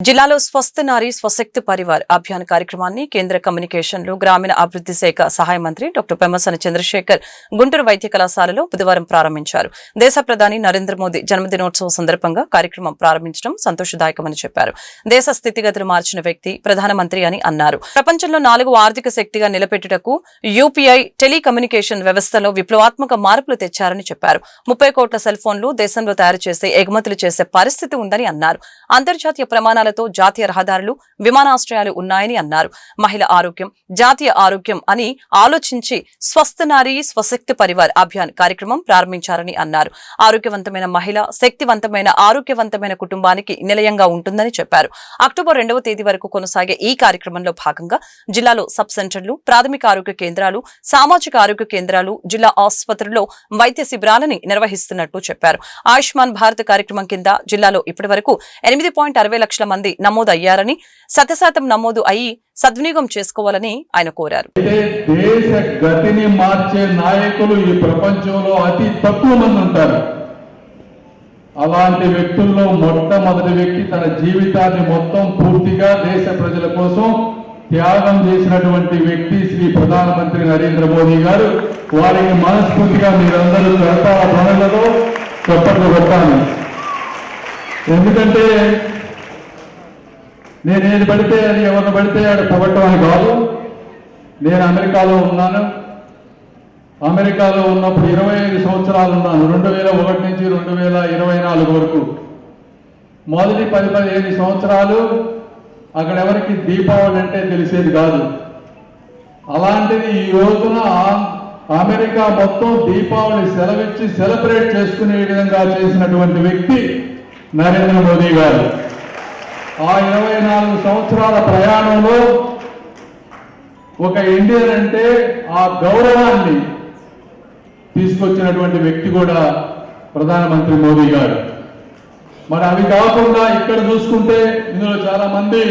జిల్లాలో స్వస్థ నారీ స్వశక్తి పరివార్ అభియాన్ కార్యక్రమాన్ని కేంద్ర కమ్యూనికేషన్లు గ్రామీణ అభివృద్ధి శాఖ సహాయ మంత్రి డాక్టర్ పెమ్మసన చంద్రశేఖర్ గుంటూరు వైద్య కళాశాలలో బుధవారం ప్రారంభించారు. దేశ ప్రధాని నరేంద్ర మోదీ జన్మదినోత్సవం సందర్భంగా కార్యక్రమం ప్రారంభించడం సంతోషదాయకమని చెప్పారు. దేశ స్థితిగతులు మార్చిన వ్యక్తి ప్రధానమంత్రి అని అన్నారు. ప్రపంచంలో నాలుగు ఆర్థిక శక్తిగా నిలబెట్టుటకు యూపీఐ టెలికమ్యూనికేషన్ వ్యవస్థలో విప్లవాత్మక మార్పులు తెచ్చారని చెప్పారు. ముప్పై కోట్ల సెల్ ఫోన్లు దేశంలో తయారు చేసే ఎగుమతులు చేసే పరిస్థితి ఉందని అన్నారు. అంతర్జాతీయ ప్రమాణాలతో జాతీయ రహదారులు విమానాశ్రయాలు ఉన్నాయని అన్నారు. మహిళ ఆరోగ్యం జాతీయ ఆరోగ్యం అని ఆలోచించి స్వస్థ నారీ స్వశక్తి పరివార్ అభియాన్ కార్యక్రమం ప్రారంభించారని అన్నారు. ఆరోగ్యవంతమైన మహిళ శక్తివంతమైన ఆరోగ్యవంతమైన కుటుంబానికి నిలయంగా ఉంటుందని చెప్పారు. అక్టోబర్ రెండవ తేదీ వరకు కొనసాగే ఈ కార్యక్రమంలో భాగంగా జిల్లాలో సబ్ సెంటర్లు ప్రాథమిక ఆరోగ్య కేంద్రాలు సామాజిక ఆరోగ్య కేంద్రాలు జిల్లా ఆసుపత్రుల్లో వైద్య శిబిరాలని నిర్వహిస్తున్నట్టు చెప్పారు. ఆయుష్మాన్ భారత్ కార్యక్రమం కింద జిల్లాలో ఇప్పటి వరకు ఎనిమిది పాయింట్ అరవై లక్షల మంది నమోదయ్యారని శతశాతం నమోదు అయి సద్వినియోగం చేసుకోవాలని ఆయన కోరారు. దేశ గతిని మార్చే నాయకులు ఈ ప్రపంచంలో అతి తక్కువ మంది ఉంటారు. అలాంటి వ్యక్తుల్లో మొట్టమొదటి వ్యక్తి తన జీవితాన్ని మొత్తం పూర్తిగా దేశ ప్రజల కోసం త్యాగం చేసినటువంటి వ్యక్తి శ్రీ ప్రధానమంత్రి నరేంద్ర మోదీ గారు. వారికి మనస్ఫూర్తిగా మీరందరూ జనతా ధ్వనులతో చెప్పట్లు కొట్టాలి ఎందుకంటే నేను ఏది పడితే అని ఎవరిని పడితే అది పొగట్టం అని కాదు. నేను అమెరికాలో ఉన్నాను. అమెరికాలో ఉన్నప్పుడు ఇరవై ఐదు సంవత్సరాలు ఉన్నాను. రెండు వేల ఒకటి నుంచి రెండు వేల ఇరవై నాలుగు వరకు. మొదటి పది పదిహేను సంవత్సరాలు అక్కడ ఎవరికి దీపావళి అంటే తెలిసేది కాదు. అలాంటిది ఈ రోజున అమెరికా మొత్తం దీపావళి సెలవిచ్చి సెలబ్రేట్ చేసుకునే విధంగా చేసినటువంటి వ్యక్తి నరేంద్ర మోదీ గారు. ఆ ఇరవై నాలుగు సంవత్సరాల ప్రయాణంలో ఒక ఇండియన్ అంటే ఆ గౌరవాన్ని తీసుకొచ్చినటువంటి వ్యక్తి కూడా ప్రధానమంత్రి మోదీ గారు. మరి అవి కాకుండా ఇక్కడ చూసుకుంటే ఇందులో చాలా మంది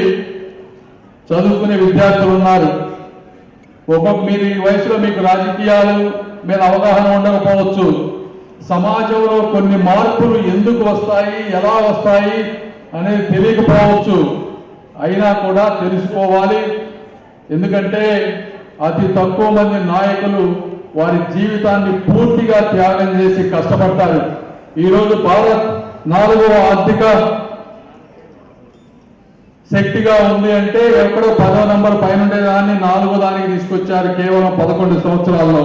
చదువుకునే విద్యార్థులు ఉన్నారు. ఒక్కొక్క మీరు ఈ వయసులో మీకు రాజకీయాలు మీద అవగాహన ఉండకపోవచ్చు. సమాజంలో కొన్ని మార్పులు ఎందుకు వస్తాయి ఎలా వస్తాయి అనేది తెలియకపోవచ్చు. అయినా కూడా తెలుసుకోవాలి. ఎందుకంటే అతి తక్కువ మంది నాయకులు వారి జీవితాన్ని పూర్తిగా త్యాగం చేసి కష్టపడతారు. ఈరోజు భారత్ నాలుగవ ఆర్థిక శక్తిగా ఉంది అంటే ఎక్కడో పదో నంబర్ పైన ఉండేదాన్ని నాలుగో దానికి తీసుకొచ్చారు కేవలం పదకొండు సంవత్సరాల్లో.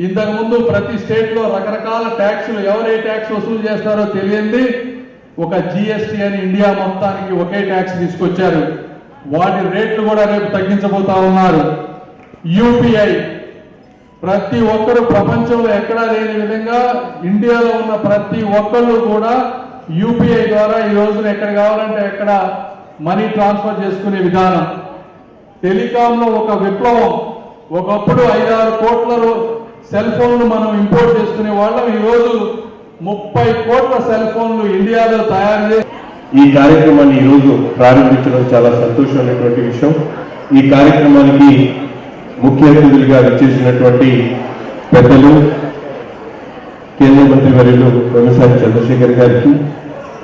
ఇంతకుముందు ప్రతి స్టేట్లో రకరకాల ట్యాక్సులు ఎవరు ఏ ట్యాక్స్ వసూలు చేస్తారో తెలియంది. ఒక జిఎస్టి అని ఇండియా మొత్తానికి ఒకే ట్యాక్స్ తీసుకొచ్చారు. వాటి రేట్లు కూడా రేపు తగ్గించబోతా ఉన్నారు. యూపీఐ ప్రతి ఒక్కరు ప్రపంచంలో ఎక్కడా లేని విధంగా ఇండియాలో ఉన్న ప్రతి ఒక్కళ్ళు కూడా యూపీఐ ద్వారా ఈ రోజున ఎక్కడ కావాలంటే ఎక్కడ మనీ ట్రాన్స్ఫర్ చేసుకునే విధానం. టెలికాంలో ఒక విప్లవం. ఒకప్పుడు ఐదారు కోట్ల సెల్ ఫోన్లు మనం ఇంపోర్ట్ చేసుకునే వాళ్ళం. ఈరోజు ముప్పై కోట్ల సెల్ ఫోన్లు ఇండియాలో తయారు చేసి ఈ కార్యక్రమాన్ని ఈరోజు ప్రారంభించడం చాలా సంతోషమైనటువంటి విషయం. ఈ కార్యక్రమానికి ముఖ్య అతిథులుగా విచ్చేసినటువంటి పెద్దలు కేంద్ర మంత్రి వర్యులు వ్యవసాయ చంద్రశేఖర్ గారికి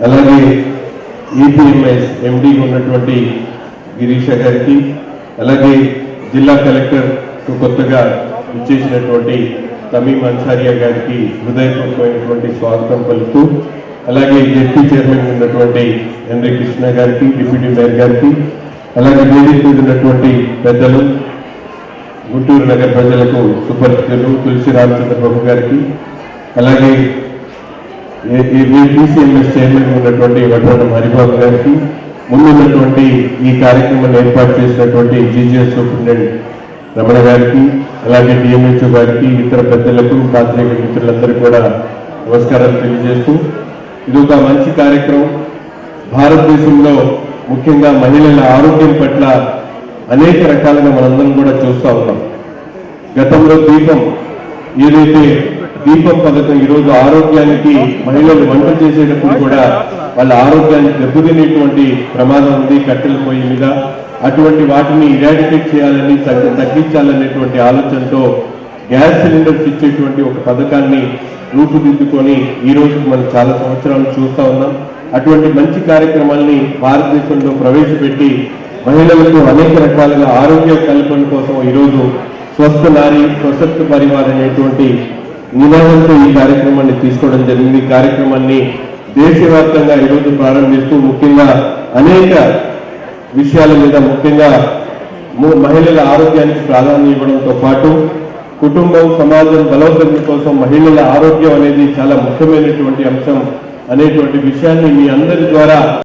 అలాగే ఈపీఎంఎస్ ఎండి ఉన్నటువంటి గిరీష గారికి అలాగే జిల్లా కలెక్టర్ కొత్తగా విచ్చేసినటువంటి తమీం అన్సారియా గారికి హృదయపూర్వకమైనటువంటి స్వాగతం పలుకుతూ అలాగే జెడ్పీ చైర్మన్ ఉన్నటువంటి ఎన్రి కృష్ణ గారికి డిప్యూటీ మేయర్ గారికి అలాగే వేదిక మీద ఉన్నటువంటి పెద్దలు గుంటూరు నగర ప్రజలకు సుపరిచితులు తులసి రామచంద్రబాబు గారికి అలాగే బీసీఎంఎస్ చైర్మన్ ఉన్నటువంటి వడ్వాడ హరిబాబు గారికి ముందున్నటువంటి ఈ కార్యక్రమాన్ని ఏర్పాటు చేసినటువంటి జీజీఎస్ సూపరింటెండెంట్ రమణ గారికి అలాగే డిఎంహెచ్ఓ గారికి ఇతర పెద్దలకు పాత్రిక మిత్రులందరికీ కూడా నమస్కారాలు తెలియజేస్తూ ఇది ఒక మంచి కార్యక్రమం. భారతదేశంలో ముఖ్యంగా మహిళల ఆరోగ్యం పట్ల అనేక రకాలుగా మనందరం కూడా చూస్తూ ఉన్నాం. గతంలో దీపం ఏదైతే దీపం పథకం ఈరోజు ఆరోగ్యానికి మహిళలు వంట చేసేటప్పుడు కూడా వాళ్ళ ఆరోగ్యానికి దెబ్బతినేటువంటి ప్రమాదం ఉంది కట్టెల పొయ్యి మీద. అటువంటి వాటిని ఇరాడికేట్ చేయాలని తగ్గించాలనేటువంటి ఆలోచనతో గ్యాస్ సిలిండర్స్ ఇచ్చేటువంటి ఒక పథకాన్ని రూపుదిద్దుకొని ఈ రోజు మనం చాలా సంవత్సరాలు చూస్తా ఉన్నాం. అటువంటి మంచి కార్యక్రమాల్ని భారతదేశంలో ప్రవేశపెట్టి మహిళలకు అనేక రకాలుగా ఆరోగ్య కల్పన కోసం ఈరోజు స్వస్థ నారి స్వశక్తి పరివార్ అనేటువంటి నినాదంతో ఈ కార్యక్రమాన్ని తీసుకోవడం జరిగింది. ఈ కార్యక్రమాన్ని దేశవ్యాప్తంగా ఈరోజు ప్రారంభిస్తూ ముఖ్యంగా అనేక విషయాల మీద ముఖ్యంగా మహిళల ఆరోగ్యానికి ప్రాధాన్యం ఇవ్వడంతో పాటు కుటుంబం సమాజం బలోపేతం కోసం మహిళల ఆరోగ్యం అనేది చాలా ముఖ్యమైనటువంటి అంశం అనేటువంటి విషయాన్ని మీ అందరి ద్వారా